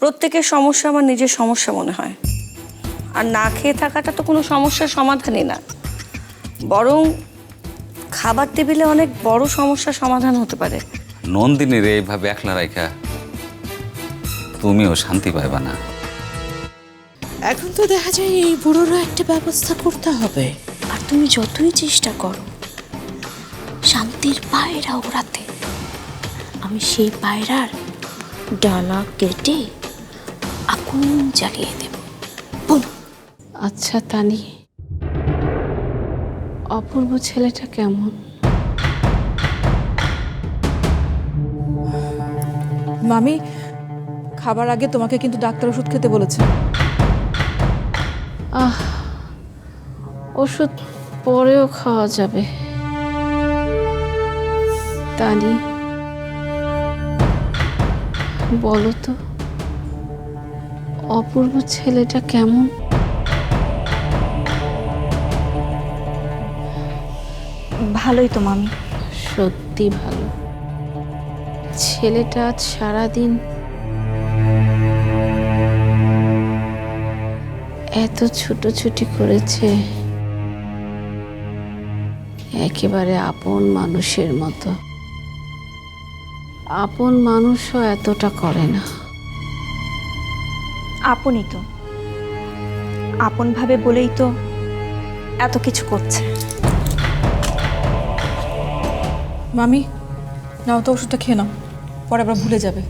প্রত্যেকের সমস্যা আমার নিজের সমস্যা মনে হয়। আর না খেয়ে থাকাটা তো কোনো সমস্যার সমাধানই না। বরং খাবার টেবিলে অনেক বড় সমস্যার সমাধান হতে পারে। নন্দিনীর এইভাবে একলা রাখা তুমিও শান্তি পাইবা না। এখন তো দেখা যায় এই বুড়োরও একটা ব্যবস্থা করতে হবে। আর তুমি যতই চেষ্টা করো শান্তির পায়রা ওড়াতে। আমি সেই পায়রার ডানা কেটে আগুন জ্বালিয়ে দেব। বুম আচ্ছা তানি। অপূর্ব ছেলেটা কেমন? মামি খাবার আগে তোমাকে কিন্তু ডাক্তার ওষুধ খেতে বলেছে। আহ ওষুধ পরেও খাওয়া যাবে। তানি বলো তো। অপূর্ব ছেলেটা কেমন? ভালোই তো মামি। সত্যি ভালো। ছেলেটা আজ সারাদিন এত ছুটোছুটি করেছে একেবারে আপন মানুষের মতো। আপন মানুষও এতটা করে না। আপনই তো আপনভাবে বলেই তো এত কিছু করছে। মামি, নাও তো ওষুধটা খেয়ে নাও। পরে আবার ভুলে যাবে।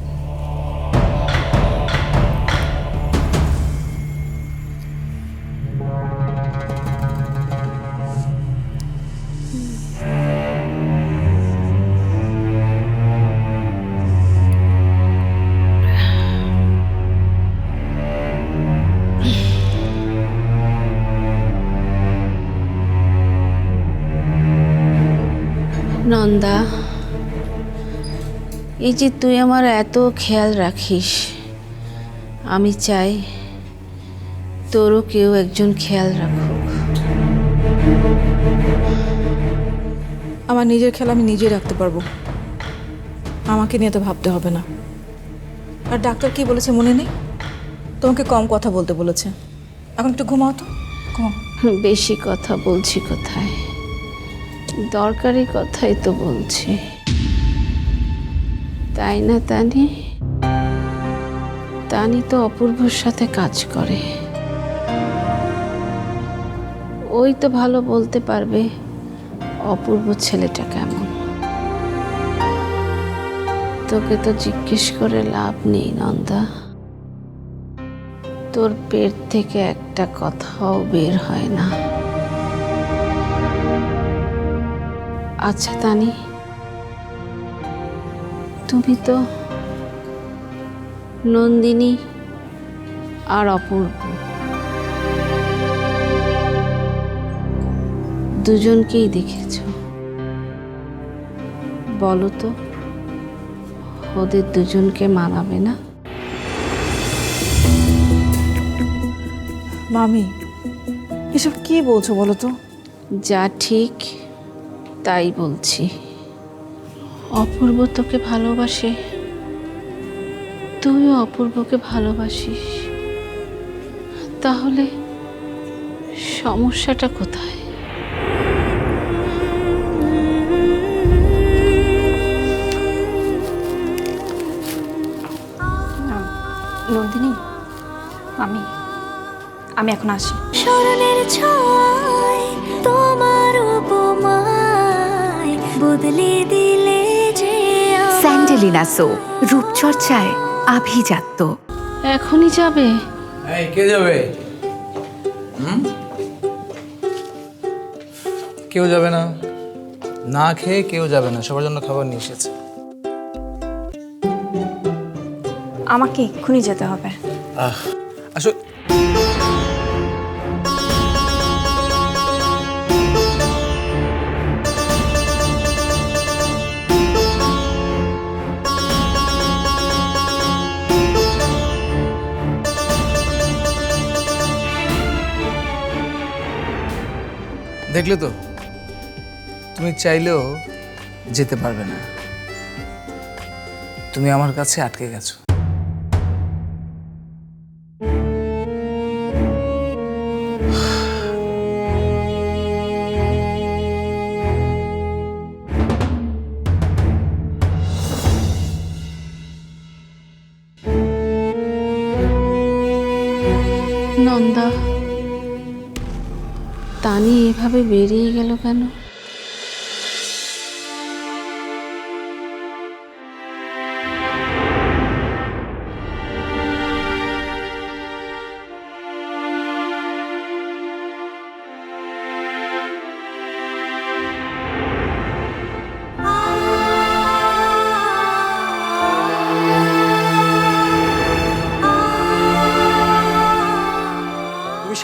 নন্দা এই যে তুই আমার এত খেয়াল রাখিস আমি চাই তোরও কেউ একজন খেয়াল রাখুক। আমার নিজের খেয়াল আমি নিজে রাখতে পারব। আমাকে নিয়ে তো ভাবতে হবে না। আর ডাক্তার কি বলেছে মনে নেই? তোমাকে কম কথা বলতে বলেছে। এখন একটু ঘুমাও তো ঘুমাও। বেশি কথা বলছি কোথায়? দরকারি কথাই তো বলছি। তাই না, তানি? তানি তো অপূর্বর সাথে কাজ করে। ওই তো ভালো বলতে পারবে অপূর্ব ছেলেটা কেমন। তোকে তো জিজ্ঞেস করে লাভ নেই, নন্দা। তোর পেট থেকে একটা কথাও বের হয় না। আচ্ছা তানি। তুমি তো নন্দিনী আর অপূর্ব। দুজনকেই দেখেছ। বলো তো ওদের দুজনকে মানাবে না? মামি এসব কি বলছো বলো তো? যা ঠিক তাই বলছি। অপূর্ব তোকে ভালোবাসে। তুইও অপূর্বকে ভালোবাসিস। তাহলে সমস্যাটা কোথায়? নন্দিনী আমি আমি এখন আসি। স্মরণের ছয় তোমার উপমায় বদলে দিলে যে স্যান্ডেলিনা সো রূপচর্চায় আভিজাত্য। এখনই যাবে। এই কে যাবে? হুম? কেউ যাবে না। না খেয়ে কেউ যাবে না সবার জন্য খাবার নিয়ে এসেছে। আমাকে এক্ষুনি যেতে হবে। আহ আসো। দেখলে তো? তুমি চাইলেও যেতে পারবে না। তুমি আমার কাছে আটকে গেছো। এভাবে বেরিয়ে গেল কেন?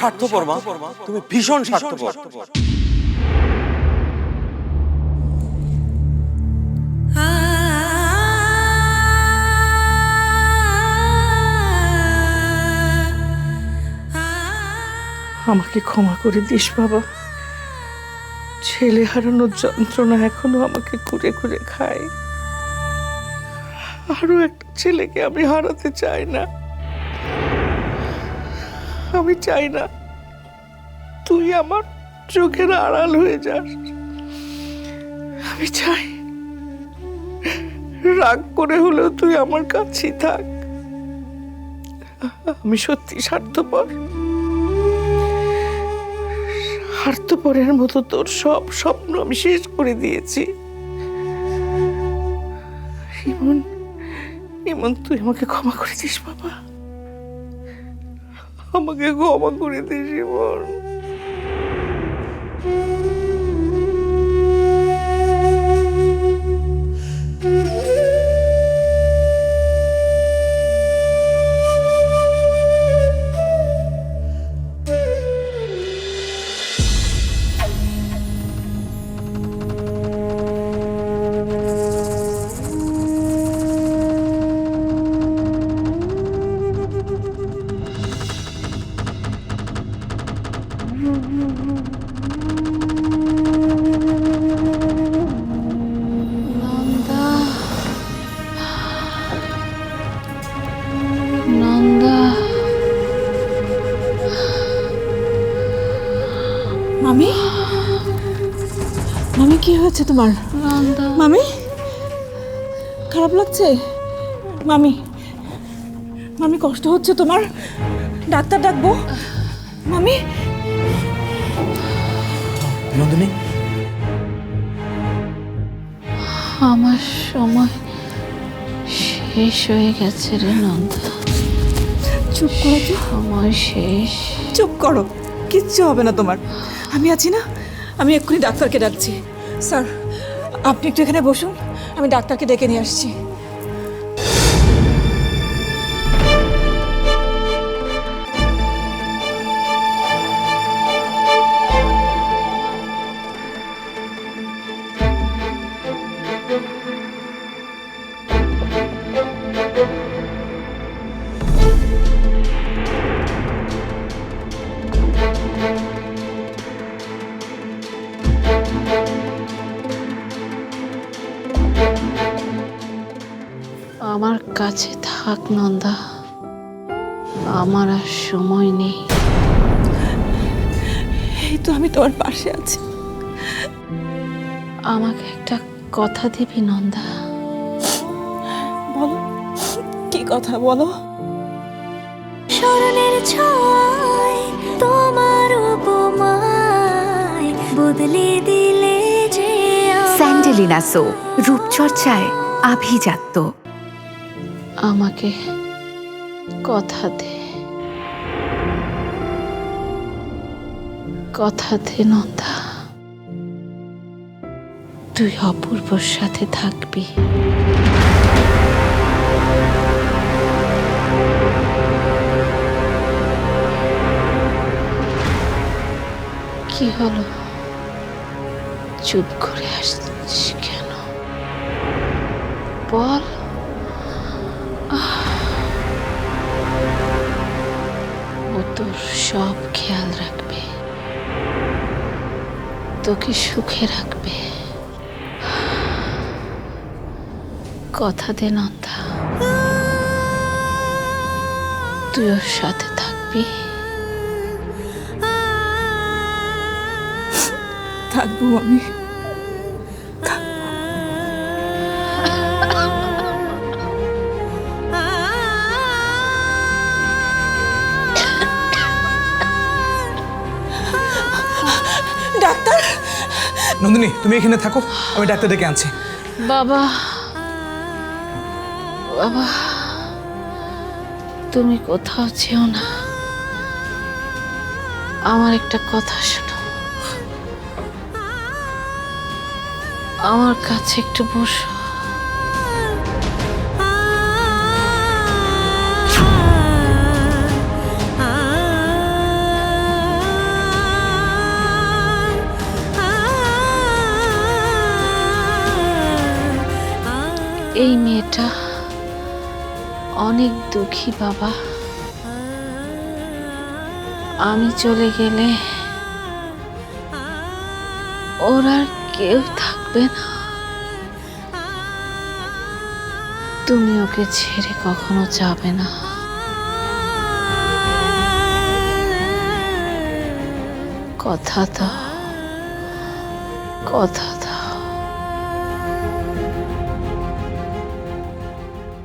স্বার্থপর মা। তুমি ভীষণ স্বার্থপর। আমাকে ক্ষমা করে দিস বাবা। ছেলে হারানোর যন্ত্রণা এখনও আমাকে কুরে কুরে খায়। আরও একটা ছেলেকে আমি হারাতে চাই না। আমি চাই না। তুই আমার চোখের আড়াল হয়ে যাস। আমি চাই রাগ করে হলেও তুই আমার কাছেই থাক। আমি সত্যি স্বার্থপর। স্বার্থপরের মতো তোর সব স্বপ্ন আমি শেষ করে দিয়েছি। ইমন ইমন, তুই আমাকে ক্ষমা করে দিস, বাবা। আমাকে ক্ষমা করে দিস ইমন মামি? মামি কি হয়েছে তোমার? নন্দা মামি? খারাপ লাগছে? মামি মামি কষ্ট হচ্ছে তোমার? ডাক্তার ডাকবো? মামি? নন্দিনী? আমার সময় শেষ হয়ে গেছে রে নন্দা। চুপ করো তো সময় শেষ। চুপ করো। কিচ্ছু হবে না তোমার। আমি আছি না, আমি এক্ষুনি ডাক্তারকে ডাকছি। স্যার, আপনি একটু এখানে বসুন, আমি ডাক্তারকে ডেকে নিয়ে আসছি। আমার কাছে থাক নন্দা। আমার আর সময় নেই। এই তো আমি তোমার পাশে আছি। আমাকে একটা কথা দিবি নন্দা। বলো কি কথা বলো? স্মরণের ছয় তোমার উপমায় বদলে দিলে যে। স্যান্ডেলিনা সো রূপচর্চায় আভিজাত্য। আমাকে কথা দে। কথা দে নন্দা। তুই অপূর্বর সাথে থাকবি। কি হলো? চুপ করে আসছিস কেন? বল। তোর সব খেয়াল রাখবে। তোকে সুখে রাখবে। কথা দে নন্দা। তুই ওর সাথে থাকবি। থাকব আমি। নন্দিনী, তুমি এখানে থাকো, আমি ডাক্তার ডেকে আনছি। বাবা বাবা, তুমি কোথাও যেও না। আমার একটা কথা শোনো। আমার কাছে একটু বসো। এই মেয়েটা অনেক দুঃখী, বাবা। আমি চলে গেলে ওর আর কেউ থাকবে না। তুমি ওকে ছেড়ে কখনো যাবে না। কথা দাও কথা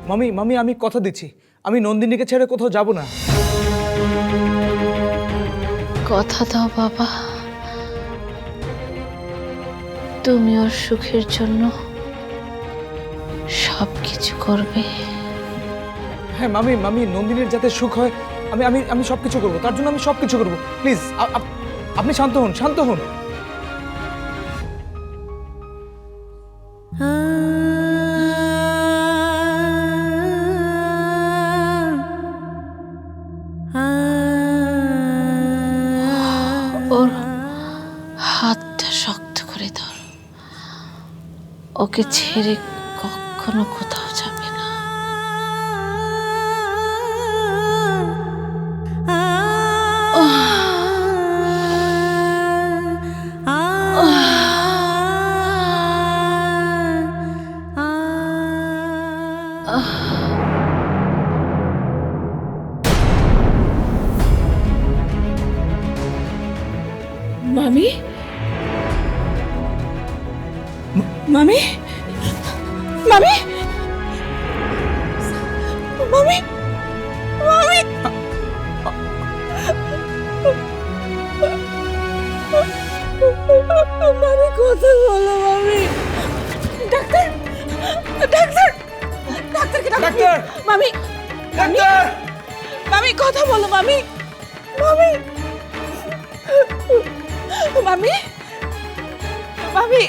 মামি মামি আমি কথা দিচ্ছি। আমি নন্দিনীকে ছেড়ে কোথাও যাব না। কথা দাও বাবা। তুমি ওর সুখের জন্য সব কিছু করবে। হ্যাঁ মামি মামি নন্দিনীর যাতে সুখ হয় আমি আমি আমি সব কিছু করব। তার জন্য আমি সব কিছু করব। প্লিজ আপনি শান্ত হন শান্ত হন। ওকে ছেড়ে কখনো মামি কথা বলো মামি। ডাক্তার ডাক্তার ডাক্তারকে ডাক্তার। ডাক্তার! মামি ডাক্তার! মামি কথা বলো মামি। মামি মামি মামি।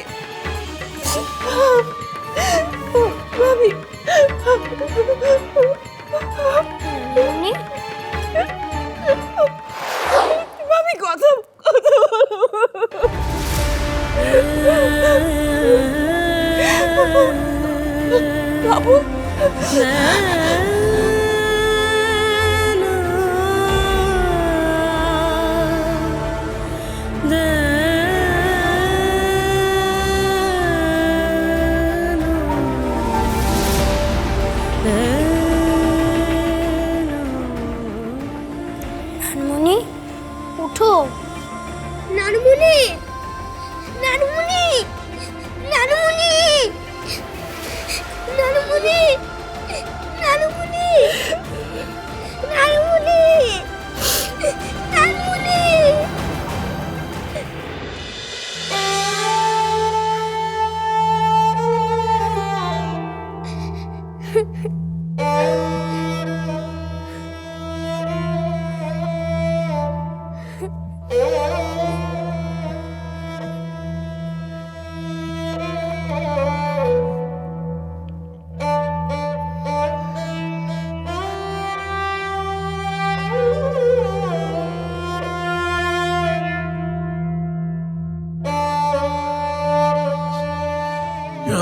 মামি বলো বাবু নানমণি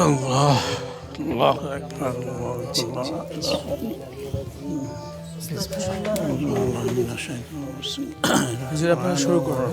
আল্লাহ আল্লাহ আকবার আল্লাহ হুজুর আপনারা শুরু করুন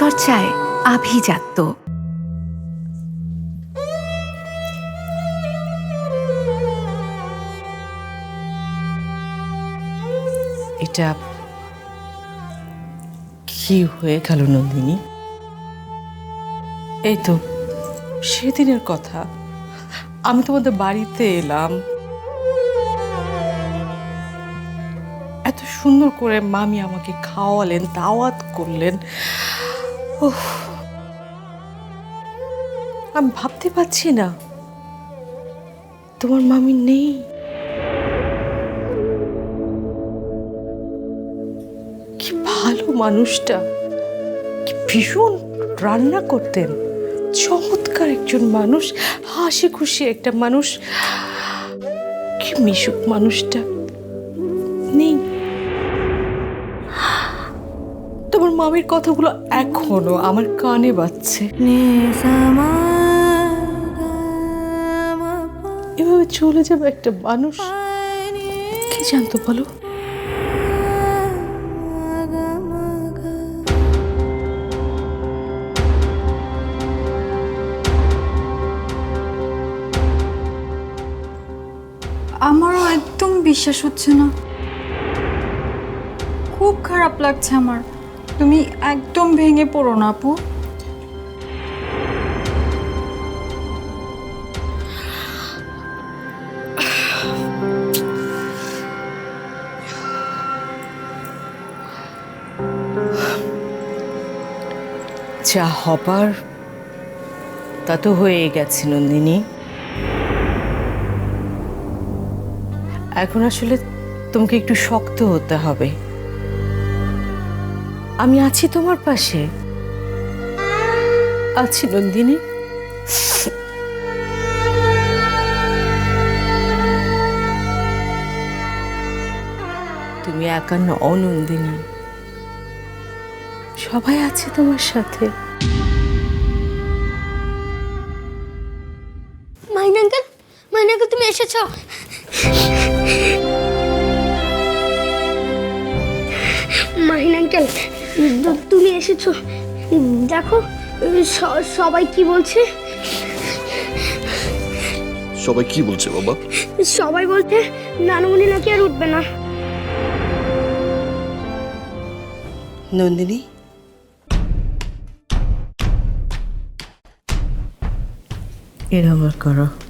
তোমার উপমায় বদলে দিলে যে আমায়। স্যান্ডেলিনা সো রূপচর্চায় আভিজাত্য। এটা কি হয়ে গেল নন্দিনী? এই তো, সেদিনের কথা। আমি তোমাদের বাড়িতে এলাম। এত সুন্দর করে মামি আমাকে খাওয়ালেন, দাওয়াত করলেন। আমি ভাবতে পারছি না। তোমার মামি নেই। কি ভালো মানুষটা। কি ভীষণ রান্না করতেন। চমৎকার একজন মানুষ হাসি খুশি একটা মানুষ। কি মিশুক মানুষটা। মামির কথাগুলো এখনও আমার কানে বাজছে। এভাবে চলে যাবে একটা মানুষ? কি জানতো বলো? আমারও একদম বিশ্বাস হচ্ছে না। খুব খারাপ লাগছে আমার। তুমি একদম ভেঙে পড়ো না, আপু। যা হবার, তা তো হয়ে গেছে নন্দিনী এখন আসলে তোমাকে একটু শক্ত হতে হবে। আমি আছি তোমার পাশে। আছি নন্দিনী। তুমি একা নও নন্দিনী। সবাই আছে তোমার সাথে। মাইন আঙ্কেল মাইন আঙ্কেল তুমি এসেছ। মাহিন তুমি এসেছ। দেখো স- সবাই কি বলছে? সবাই কি বলছে বাবা? সবাই বলছে নানুমণি নাকি আর উঠবে না। নন্দিনী? এরকম করো।